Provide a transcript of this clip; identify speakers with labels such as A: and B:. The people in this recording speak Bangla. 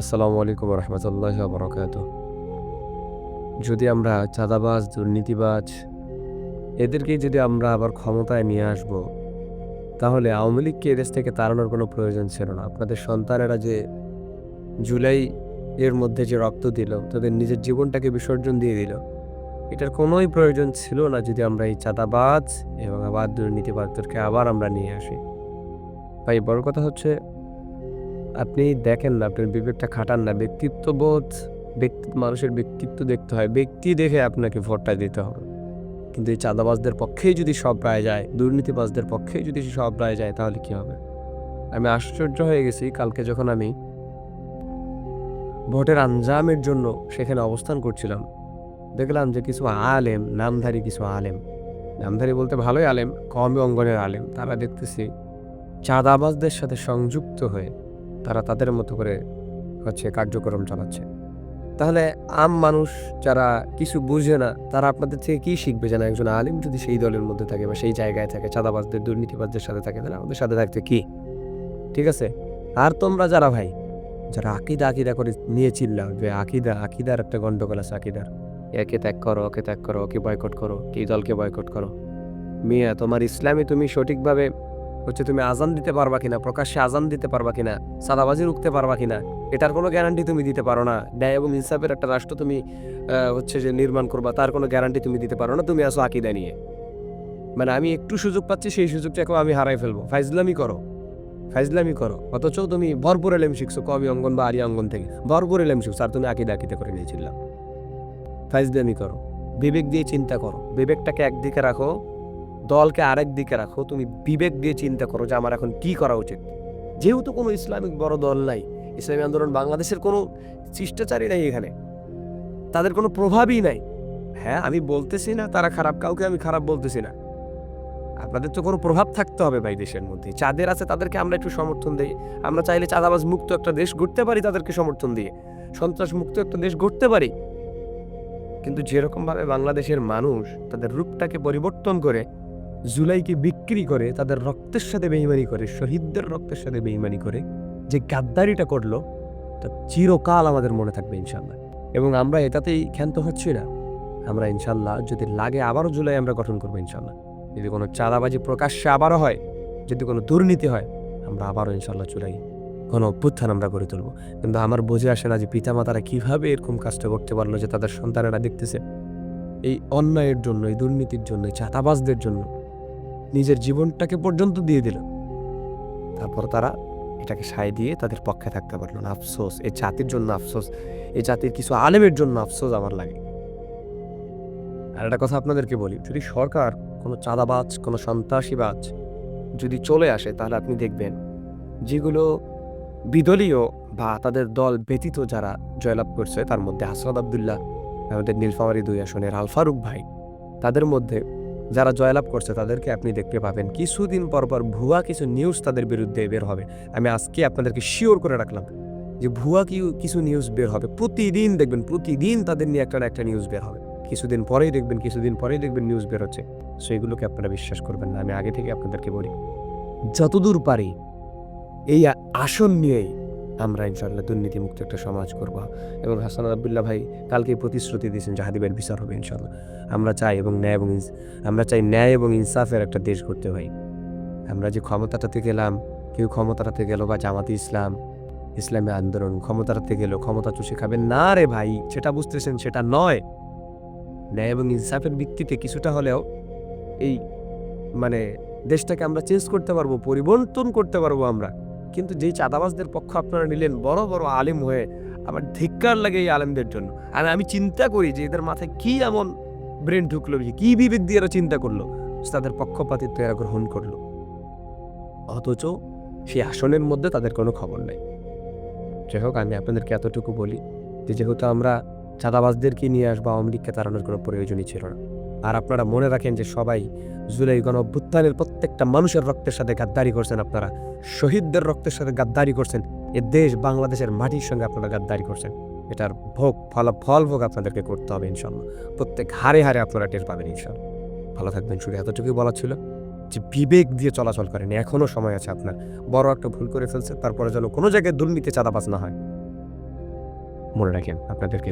A: আসসালামু আলাইকুম রহমতুল্লাহ বরকাত যদি আমরা চাঁদাবাজ, দুর্নীতিবাজ, এদেরকেই যদি আমরা আবার ক্ষমতায় নিয়ে আসব, তাহলে আওয়ামী লীগকে এদেশ থেকে তাড়ানোর কোনো প্রয়োজন ছিল না। আপনাদের সন্তানেরা যে জুলাই এর মধ্যে যে রক্ত দিল, তাদের নিজের জীবনটাকে বিসর্জন দিয়ে দিল, এটার কোনোই প্রয়োজন ছিল না যদি আমরা এই চাঁদাবাজ এবং আবার দুর্নীতিবাজদেরকে আবার আমরা নিয়ে আসি। ভাই বড় কথা হচ্ছে আপনি দেখেন না, আপনার বিবেকটা খাটান না। ব্যক্তিত্ববোধ, ব্যক্তি মানুষের ব্যক্তিত্ব দেখতে হয়। ব্যক্তি দেখে আপনাকে ভোটটা দিতে হবে। কিন্তু এই চাঁদাবাজদের পক্ষেই যদি সব রায় যায়, দুর্নীতিবাজদের পক্ষেই যদি সব রায় যায়, তাহলে কি হবে? আমি আশ্চর্য হয়ে গেছি কালকে যখন আমি ভোটের আঞ্জামের জন্য সেখানে অবস্থান করছিলাম। দেখলাম যে কিছু আলেম, নামধারী কিছু আলেম। নামধারী বলতে ভালোই আলেম কম অঙ্গনের আলেম। তারা দেখতেছি চাঁদাবাজদের সাথে সংযুক্ত হয়ে তারা তাদের মতো করে হচ্ছে কার্যক্রম চালাচ্ছে। তাহলে আম মানুষ যারা কিছু বুঝে না, তারা আপনাদের থেকে কি শিখবে? যেন একজন আলিম যদি সেই দলের মধ্যে থাকে বা সেই জায়গায় থাকে, চাঁদাবাজদের, দুর্নীতিবাজদের সাথে থাকে, তাহলে আমাদের সাথে থাকতে কি? ঠিক আছে? আর তোমরা যারা ভাই, যারা আকিদা আকিদা করে নিয়ে চিল্লাও যে আকিদা, আকিদার একটা গন্ডগোল আছে আকিদার। একে ত্যাগ করো, ওকে ত্যাগ করো, ওকে বয়কট করো, এই দলকে বয়কট করো। মিয়া, তোমার ইসলামে তুমি সঠিকভাবে হচ্ছে তুমি আজান দিতে পারবা কিনা, প্রকাশ্যে আজান দিতে পারবা কিনা, সাদাবাজি রুখতে পারবা কিনা, এটার কোনো গ্যারান্টি তুমি দিতে পারো না। ন্যায় এবং ইনসাফের একটা রাষ্ট্র তুমি হচ্ছে যে নির্মাণ করবা, তার কোনো গ্যারান্টি তুমি দিতে পারো না, তুমি আসো আকিদা নিয়ে। মানে আমি একটু সুযোগ পাচ্ছি, সেই সুযোগটাকেও আমি হারাই ফেলব। ফাইজলামি করো ফাইজলামি করো। অথচ তুমি ভরপুর এলেম শিখছো, কবি অঙ্গন বা আরিয়া অঙ্গন থেকে। ভরপুর এলেম শিখছো আর তুমি আকিদা আকিদা করে নিয়েছিলাম। ফাইজলামি করো, বিবেক দিয়ে চিন্তা করো, বিবেকটাকে একদিকে রাখো দলকে আরেক দিকে রাখো, তুমি বিবেক দিয়ে চিন্তা করো যে আমার এখন কি করা উচিত। যেহেতু কোনো ইসলামিক বড় দল নাই, ইসলামী আন্দোলন বাংলাদেশের কোনো শিষ্টাচারই নাই এখানে, তাদের কোনো প্রভাবই নাই। হ্যাঁ আমি বলতেছি না তারা খারাপ, কাউকে আমি খারাপ বলতেছি না। আপনাদের তো কোনো প্রভাব থাকতে হবে ভাই দেশের মধ্যে। যাদের আছে তাদেরকে আমরা একটু সমর্থন দিই। আমরা চাইলে চাঁদাবাজ মুক্ত একটা দেশ গড়তে পারি তাদেরকে সমর্থন দিয়ে। সন্ত্রাস মুক্ত একটা দেশ গড়তে পারি। কিন্তু যেরকমভাবে বাংলাদেশের মানুষ তাদের রূপটাকে পরিবর্তন করে জুলাইকে বিক্রি করে, তাদের রক্তের সাথে বেইমানি করে, শহীদদের রক্তের সাথে বেইমানি করে, যে গাদ্দারিটা করল, তা চিরকাল আমাদের মনে থাকবে ইনশাল্লাহ এবং আমরা এটাতেই ক্ষান্ত হচ্ছি না। আমরা ইনশাল্লাহ যদি লাগে আবারও জুলাই আমরা গঠন করব ইনশাল্লাহ যদি কোনো চাঁদাবাজি প্রকাশ্যে আবারও হয়, যদি কোনো দুর্নীতি হয়, আমরা আবারও ইনশাল্লাহ চুলাই কোনো অভ্যুত্থান আমরা গড়ে তুলবো। কিন্তু আমার বোঝে আসে না যে পিতামাতারা কীভাবে এরকম কাজটা করতে পারল, যে তাদের সন্তানেরা দেখতেছে এই অন্যায়ের জন্য, এই দুর্নীতির জন্য, এই চাঁদাবাজদের জন্য। নিজের জীবনটাকে পর্যন্ত দিয়ে দিল। তারপর তারা এটাকে সায় দিয়ে তাদের পক্ষে থাকতে পারল না। আফসোস এই জাতির জন্য আফসোস এই জাতির কিছু আলেমের জন্য আফসোস আমার লাগে। আর একটা কথা আপনাদেরকে বলি, যদি সরকার কোনো চাঁদাবাজ, কোনো সন্ত্রাসীবাজ যদি চলে আসে, তাহলে আপনি দেখবেন যেগুলো বিদলীয় বা তাদের দল ব্যতীত যারা জয়লাভ করছে, তার মধ্যে হাসরাত আবদুল্লাহ আমাদের নীলফামারি দুই আসনের আল ফারুক ভাই, তাদের মধ্যে যারা জয়লাভ করছে তাদেরকে আপনি দেখতে পাবেন। কিছুদিন পর পর ভুয়া কিছু নিউজ তাদের বিরুদ্ধে বের হবে। আমি আজকে আপনাদেরকে শিওর করে রাখলাম যে ভুয়া কি কিছু নিউজ বের হবে। প্রতিদিন দেখবেন, প্রতিদিন তাদের নিয়ে একটা একটা নিউজ বের হবে। কিছুদিন পরেই দেখবেন, কিছুদিন পরেই দেখবেন নিউজ বের হচ্ছে। সেইগুলোকে আপনারা বিশ্বাস করবেন না। আমি আগে থেকে আপনাদেরকে বলি, যতদূর পারি এই আসন নিয়েই আমরা ইনশাল্লাহ দুর্নীতিমুক্ত একটা সমাজ করব। এবং হাসান আবদুল্লাহ ভাই কালকে প্রতিশ্রুতি দিয়েছেন জাহাদিবের বিচার হবে ইনশাল্লাহ আমরা চাই এবং ন্যায় এবং আমরা চাই ন্যায় এবং ইনসাফের একটা দেশ করতে ভাই আমরা যে ক্ষমতাটাতে গেলাম, কেউ ক্ষমতাটাতে গেল বা জামাতি ইসলাম, ইসলামী আন্দোলন ক্ষমতাটাতে গেল, ক্ষমতা চুষে খাবেন না রে ভাই, সেটা বুঝতেছেন, সেটা নয়। ন্যায় এবং ইনসাফের ভিত্তিতে কিছুটা হলেও এই মানে দেশটাকে আমরা চেঞ্জ করতে পারব, পরিবর্তন করতে পারব আমরা। কিন্তু যেই চাঁদাবাজদের পক্ষ আপনারা নিলেন, বড় বড় আলেম হয়ে আমার ধিক্কার লাগে এই আলেমদের জন্য। আর আমি চিন্তা করি যে এদের মাথায় কি এমন ব্রেন ঢুকলো কি বিবেক দিয়ে এরা চিন্তা করল। তাদের পক্ষপাতিত্ব এরা গ্রহণ করল। অথচ সেই আসনের মধ্যে তাদের কোনো খবর নেই। যাই হোক, আমি আপনাদেরকে এতটুকু বলি যে, যেহেতু আমরা চাঁদাবাজদেরকে নিয়ে আসব, আওয়ামী লীগকে তাড়ানোর কোনো প্রয়োজনই ছিল না। আর আপনারা মনে রাখেন যে সবাই জুলাই গণ অভ্যুত্থানের প্রত্যেকটা মানুষের রক্তের সাথে গাদ্দারি করছেন আপনারা। শহীদদের রক্তের সাথে গাদ্দারি করছেন। এ দেশ বাংলাদেশের মাটির সঙ্গে আপনারা গাদ্দারি করছেন। এটার ভোগ ফল ভোগ আপনাদেরকে করতে হবে ইনশাল্লাহ প্রত্যেক হারে হারে আপনারা টের পাবেন ইনশাল্লাহ ভালো থাকবেন, শুধু এতটুকুই বলা ছিল যে বিবেক দিয়ে চলাচল করেন। এখনও সময় আছে আপনার। বড় একটা ভুল করে ফেলছে, তারপরে যেন কোনো জায়গায় দুর্নীতি চাঁদাবাজ না হয়। মনে রাখেন, আপনাদেরকে